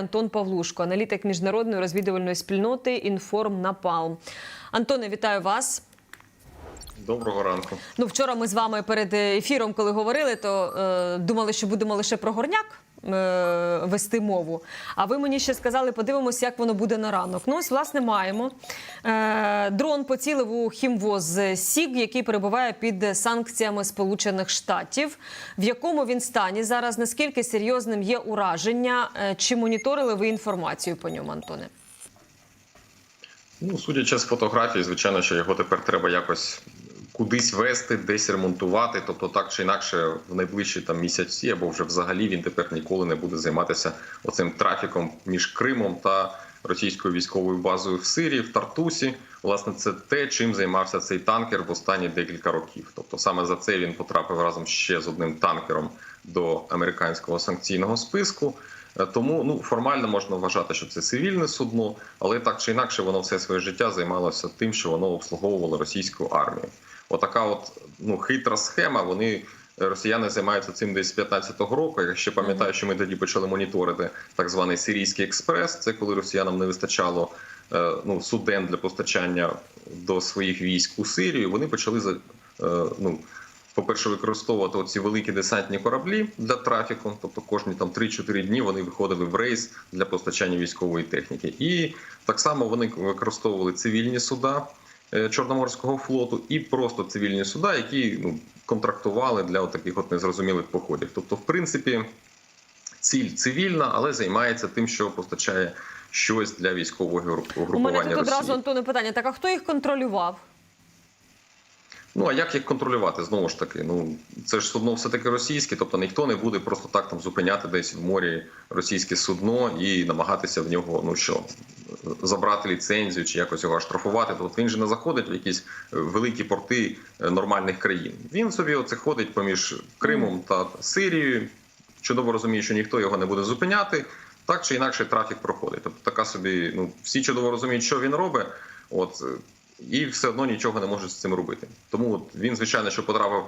Антон Павлушко, аналітик міжнародної розвідувальної спільноти Інформ Напалм. Антоне, вітаю вас. Доброго ранку. Ну, вчора ми з вами перед ефіром, коли говорили, то е, думали, що будемо лише про горняк вести мову. А ви мені ще сказали, подивимося, як воно буде на ранок. Ну, ось, власне, маємо. Е, дрон поцілив у хімвоз Сіг, який перебуває під санкціями Сполучених Штатів. В якому він стані зараз? Наскільки серйозним є ураження? Е, Чи моніторили ви інформацію по ньому, Антоне? Ну, судячи з фотографії, звичайно, що його тепер треба якось кудись вести, десь ремонтувати. Тобто, так чи інакше, в найближчі там місяці або вже взагалі він тепер ніколи не буде займатися оцим трафіком між Кримом та російською військовою базою в Сирії, в Тартусі. Власне, це те, чим займався цей танкер в останні декілька років. Тобто, саме за це він потрапив разом ще з одним танкером до американського санкційного списку. Е, Тому ну формально можна вважати, що це цивільне судно, але так чи інакше воно все своє життя займалося тим, що воно обслуговувало російську армію. Отака, от ну хитра схема. Вони е, росіяни займаються цим десь з 15-го року. Я ще пам'ятаю, що ми тоді почали моніторити так званий сирійський експрес. Це коли росіянам не вистачало е, ну суден для постачання до своїх військ у Сирію. Вони почали за ну по-перше, використовувати оці великі десантні кораблі для трафіку, тобто кожні там 3-4 дні вони виходили в рейс для постачання військової техніки. І так само вони використовували цивільні суда е, Чорноморського флоту і просто цивільні суда, які ну, контрактували для от таких от незрозумілих походів. Тобто, в принципі, ціль цивільна, але займається тим, що постачає щось для військового гру- У мене тут одразу Антоне питання: так а хто їх контролював? Ну а як їх контролювати? Знову ж таки, ну це ж судно все таки російське, тобто ніхто не буде просто так там зупиняти десь в морі російське судно і намагатися в нього ну що забрати ліцензію чи якось його штрафувати. Тобто він же не заходить в якісь е, великі порти е, нормальних країн. Він собі оце ходить поміж Кримом та Сирією. Чудово розуміє, що ніхто його не буде зупиняти. Так чи інакше трафік проходить. Тобто така собі, ну всі чудово розуміють, що він робить. От е, і все одно нічого не може з цим робити. Тому от він, звичайно, що потрапив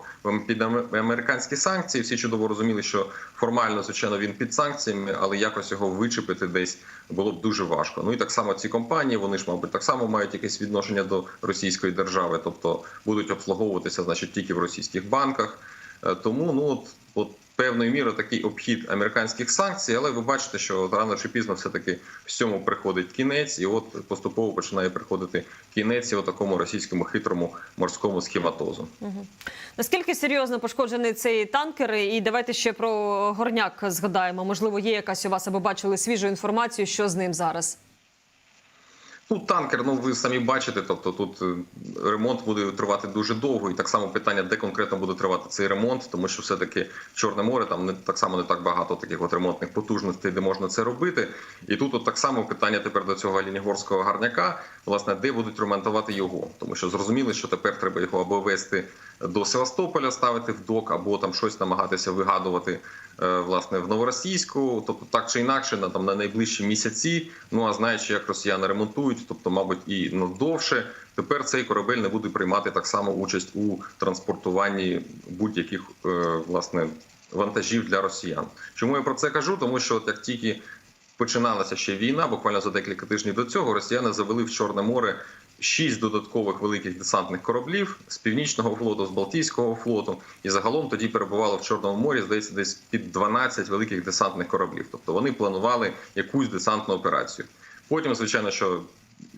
під американські санкції. Всі чудово розуміли, що формально, звичайно, він під санкціями, але якось його вичепити десь було б дуже важко. Ну і так само ці компанії, вони ж, мабуть, так само мають якесь відношення до російської держави, тобто будуть обслуговуватися, значить, тільки в російських банках. Е, Тому ну от, от певною мірою такий обхід американських санкцій, але ви бачите, що рано чи пізно все таки всьому приходить кінець, і от поступово починає приходити кінець і такому російському хитрому морському схематозу. Наскільки серйозно пошкоджений цей танкер? І давайте ще про горняк згадаємо. Можливо, є якась у вас або бачили свіжу інформацію, що з ним зараз. Ну, танкер, ну ви самі бачите, тобто тут е, ремонт буде тривати дуже довго, і так само питання, де конкретно буде тривати цей ремонт, тому що все-таки Чорне море там не так само не так багато таких от ремонтних потужностей, де можна це робити. І тут от так само питання тепер до цього Лінігорського гарняка, власне, де будуть ремонтувати його, тому що зрозуміли, що тепер треба його або вести до Севастополя, ставити в док, або там щось намагатися вигадувати е, власне в Новоросійську, тобто так чи інакше на там на найближчі місяці. Ну а знаючи, як росіяни ремонтують, тобто, мабуть, і ну, довше. Тепер цей корабель не буде приймати так само участь у транспортуванні будь-яких е, власне вантажів для росіян. Чому я про це кажу? Тому що от як тільки починалася ще війна, буквально за декілька тижнів до цього, росіяни завели в Чорне море шість додаткових великих десантних кораблів з північного флоту, з Балтійського флоту, і загалом тоді перебувало в Чорному морі, здається, десь під 12 великих десантних кораблів. Тобто вони планували якусь десантну операцію. Потім, звичайно, що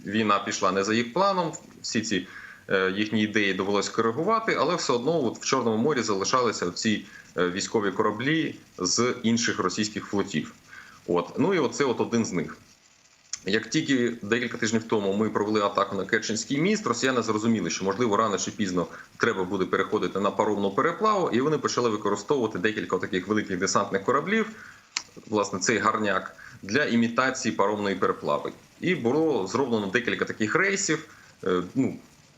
війна пішла не за їх планом, всі ці е, їхні ідеї довелось коригувати, але все одно от в Чорному морі залишалися ці е, військові кораблі з інших російських флотів. От ну і оце от один з них. Як тільки декілька тижнів тому ми провели атаку на Керченський міст, росіяни зрозуміли, що можливо рано чи пізно треба буде переходити на паромну переплаву, і вони почали використовувати декілька таких великих десантних кораблів, власне, цей гарняк для імітації паромної переплави. І було зроблено декілька таких рейсів. Е, Ну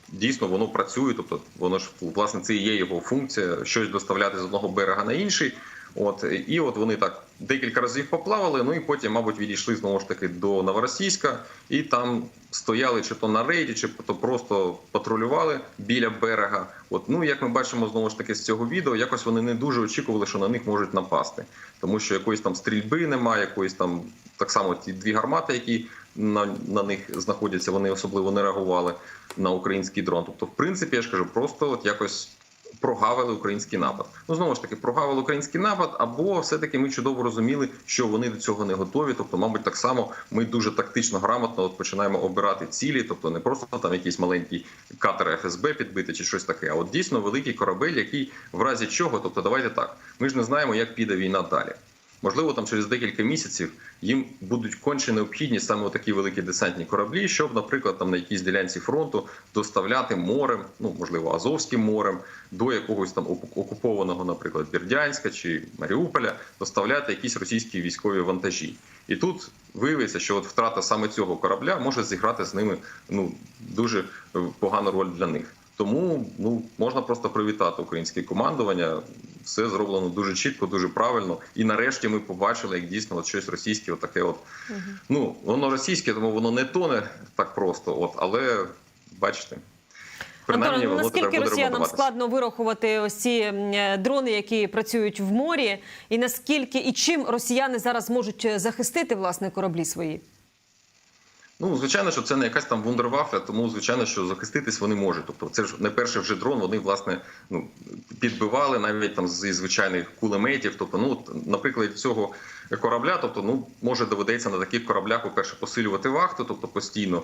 дійсно воно працює, тобто воно ж власне це і є його функція щось доставляти з одного берега на інший. От і от вони так декілька разів поплавали. Ну і потім, мабуть, відійшли знову ж таки до Новоросійська, і там стояли чи то на рейді, чи то просто патрулювали біля берега. От ну як ми бачимо знову ж таки з цього відео, якось вони не дуже очікували, що на них можуть напасти, тому що якоїсь там стрільби немає, якоїсь там так само ті дві гармати, які на, на них знаходяться, вони особливо не реагували на український дрон. Тобто, в принципі, я ж кажу, просто от якось прогавили український напад. Ну знову ж таки, прогавили український напад, або все-таки ми чудово розуміли, що вони до цього не готові. Тобто, мабуть, так само ми дуже тактично грамотно от починаємо обирати цілі, тобто не просто там якийсь маленький катер ФСБ підбити чи щось таке, а от дійсно великий корабель, який в разі чого, тобто, давайте так, ми ж не знаємо, як піде війна далі. Можливо, там через декілька місяців їм будуть конче необхідні саме такі великі десантні кораблі, щоб, наприклад, там на якійсь ділянці фронту доставляти морем, ну можливо, Азовським морем, до якогось там окупованого, наприклад, Бердянська чи Маріуполя, доставляти якісь російські військові вантажі. І тут виявиться, що от втрата саме цього корабля може зіграти з ними ну дуже е, погану роль для них. Тому ну можна просто привітати українське командування. Все зроблено дуже чітко, дуже правильно. І нарешті ми побачили, як дійсно от щось російське, от таке от. Ну воно російське, тому воно не тоне так просто. От, але бачите. Антоне, ну, наскільки росіянам складно вирахувати ось ці дрони, які працюють в морі, і наскільки і чим росіяни зараз можуть е, захистити власне кораблі свої? Ну, звичайно, що це не якась там вундервафля, тому звичайно, що захиститись вони можуть. Тобто, це ж не перший вже дрон. Вони власне ну підбивали навіть там зі звичайних кулеметів. Тобто, ну наприклад, цього корабля, тобто, ну може доведеться на таких кораблях, по перше, посилювати вахту, тобто постійно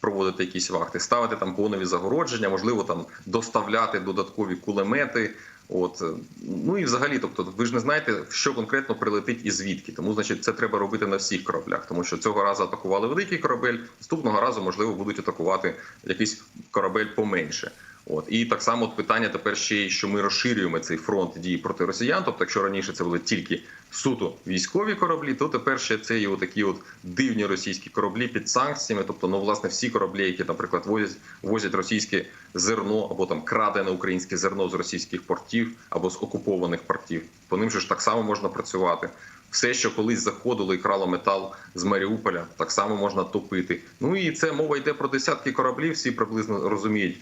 проводити якісь вахти, ставити там конові загородження, можливо, там доставляти додаткові кулемети. От е, ну і взагалі, тобто, ви ж не знаєте, що конкретно прилетить і звідки. Тому, значить, це треба робити на всіх кораблях, тому що цього разу атакували великий корабель, наступного разу можливо будуть атакувати якийсь корабель поменше. От і так само питання тепер ще й що ми розширюємо цей фронт дії проти росіян. Тобто, якщо раніше це були тільки суто військові кораблі, то тепер ще це є такі от дивні російські кораблі під санкціями. Тобто, ну власне всі кораблі, які, наприклад, возять возять російське зерно або там крадене українське зерно з російських портів або з окупованих портів. По ним же ж так само можна працювати. Все, що колись заходило і крало метал з Маріуполя, так само можна топити. Ну і це мова йде про десятки кораблів. Всі приблизно розуміють,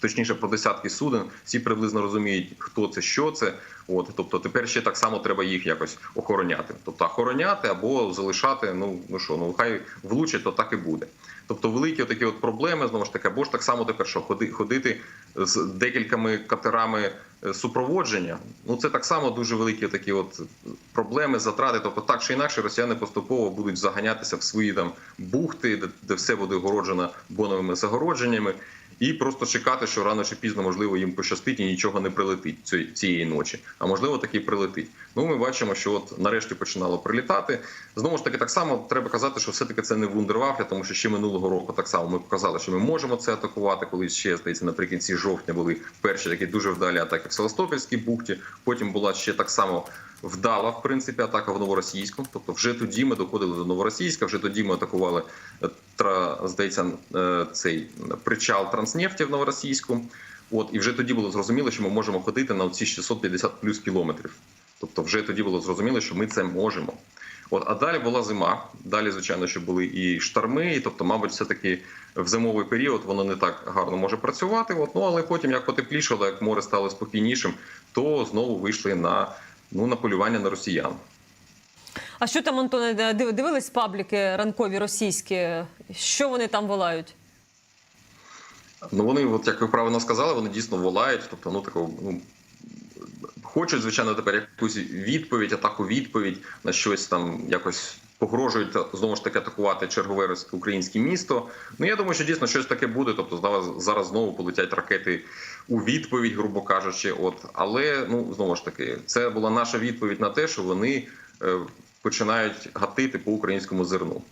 точніше, про десятки суден. Всі приблизно розуміють, хто це, що це. От тобто, тепер ще так само треба їх якось охороняти. Тобто охороняти або залишати. Ну ну що, ну хай влучать, то так і буде. Тобто, великі такі от проблеми знову ж таки, або ж так само тепер, що ходи- ходити з декількома катерами е, супроводження. Ну це так само дуже великі такі от проблеми, затрати. Тобто, так чи інакше, росіяни поступово будуть заганятися в свої там бухти, де, де все буде огороджено боновими загородженнями, і просто чекати, що рано чи пізно можливо їм пощастить і нічого не прилетить ці- цієї ночі. А можливо, таки прилетить. Ну ми бачимо, що от нарешті починало прилітати. Знову ж таки, так само треба казати, що все-таки це не вундервафля, тому що ще минулого року так само ми показали, що ми можемо це атакувати. Коли ще здається, наприкінці жовтня були перші такі дуже вдалі атаки в Севастопольській бухті. Потім була ще так само вдала, в принципі, атака в новоросійську. Тобто, вже тоді ми доходили до новоросійська, вже тоді ми атакували е, тра, здається, е, цей причал Транснефті в новоросійську. От і вже тоді було зрозуміло, що ми можемо ходити на ці 650 плюс кілометрів. Тобто, вже тоді було зрозуміло, що ми це можемо. От, а далі була зима. Далі, звичайно, що були і шторми, і тобто, мабуть, все-таки в зимовий період воно не так гарно може працювати. От, ну але потім, як потеплішало, як море стало спокійнішим, то знову вийшли на ну на полювання на росіян. А що там, Антоне, дивились пабліки ранкові російські? Що вони там волають? Ну вони, от як ви правильно сказали, вони дійсно волають. Тобто, ну такого ну. Хочуть, звичайно, тепер якусь відповідь, атаку відповідь на щось там якось погрожують знову ж таки атакувати чергове українське місто. Ну я думаю, що дійсно щось таке буде. Тобто зараз, зараз знову полетять ракети у відповідь, грубо кажучи. От але ну знову ж таки, це була наша відповідь на те, що вони е, починають гатити по українському зерну.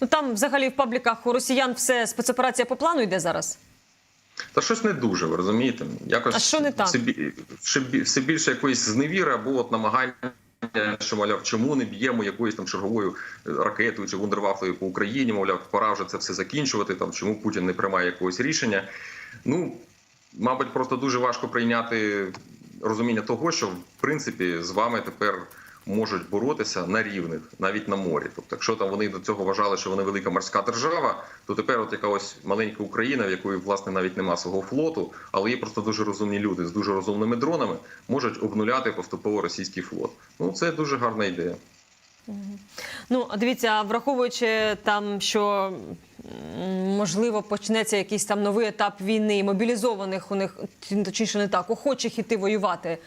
Ну там взагалі в пабліках у росіян все спецоперація по плану йде зараз. Та щось не дуже, ви розумієте? Якось А що не так? Все більше якоїсь зневіри або от намагання, що мовляв, чому не б'ємо якоюсь там черговою е, ракетою чи вундервафлею по Україні? Мовляв, пора вже це все закінчувати. Там чому Путін не приймає якогось рішення? Ну, мабуть, просто дуже важко прийняти розуміння того, що в принципі з вами тепер можуть боротися на рівних, навіть на морі. Тобто, якщо там вони до цього вважали, що вони велика морська держава, то тепер от яка ось маленька Україна, в якої власне навіть нема свого флоту, але є просто дуже розумні люди з дуже розумними дронами, можуть обнуляти поступово російський флот. Ну це дуже гарна ідея. Ну, дивіться, враховуючи там, що можливо почнеться якийсь там новий етап війни, мобілізованих у них точніше не так, охочих іти воювати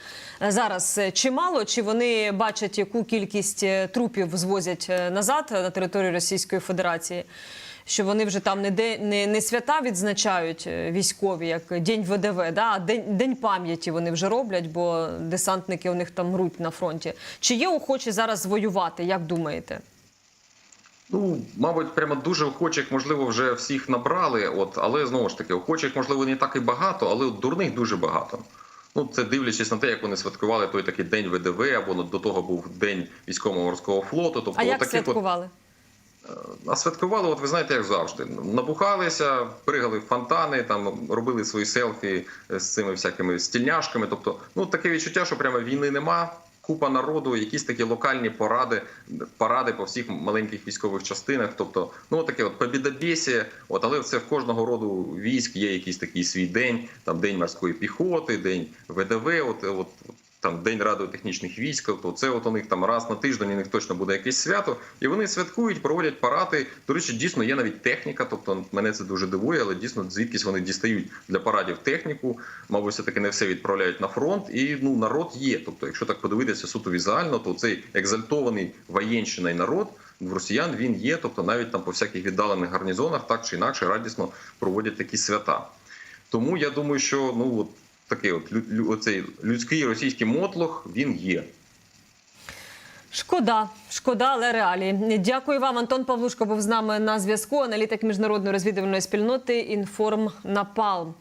е, зараз е, чимало, чи вони бачать, яку кількість е, трупів звозять назад на територію Російської Федерації? Що вони вже там не де не, не свята відзначають військові, як День ВДВ, да, а день, день пам'яті вони вже роблять, бо десантники у них там мруть на фронті. Чи є охочі зараз воювати? Як думаєте? Ну, мабуть, прямо дуже охочих, можливо, вже всіх набрали. От, але знову ж таки, охочих, можливо, не так і багато, але от дурних дуже багато. Ну, це дивлячись на те, як вони святкували той такий день ВДВ, або до того був день військово-морського флоту. Тобто, А як отаких от святкували? А святкували, от ви знаєте, як завжди. Набухалися, пригали в фонтани, там робили свої селфі з цими всякими стільняшками. Тобто, ну таке відчуття, що прямо війни нема. Купа народу, якісь такі локальні поради, паради по всіх маленьких військових частинах. Тобто, ну таке от побідобєсі, от але це в кожного роду військ є якийсь такий свій день, там день морської піхоти, день ВДВ, от, от там день радіотехнічних військ. Тобто це от у них там раз на тиждень у них точно буде якесь свято, і вони святкують, проводять паради. До речі, дійсно є навіть техніка. Тобто мене це дуже дивує, але дійсно звідкись вони дістають для парадів техніку. Мабуть, все таки не все відправляють на фронт. І ну народ є. Тобто, якщо так подивитися суто візуально, то цей екзальтований воєнщиний народ. В росіян він є, тобто навіть там по всяких віддалених гарнізонах так чи інакше радісно проводять такі свята. Тому я думаю, що ну от такий от оцей людський російський мотлох він є. Шкода, шкода, але реалії. Дякую вам. Антон Павлушко був з нами на зв'язку. Аналітик міжнародної розвідувальної спільноти Інформ Напалм.